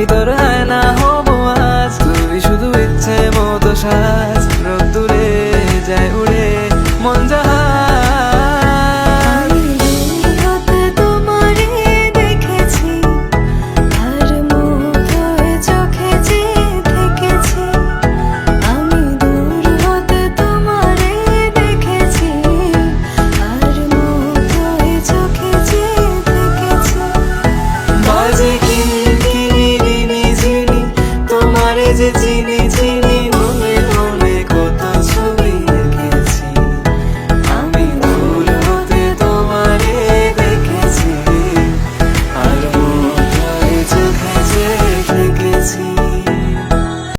আমি তোর না হব আজ। তুই শুধু ইচ্ছে মতো সাজ। 一起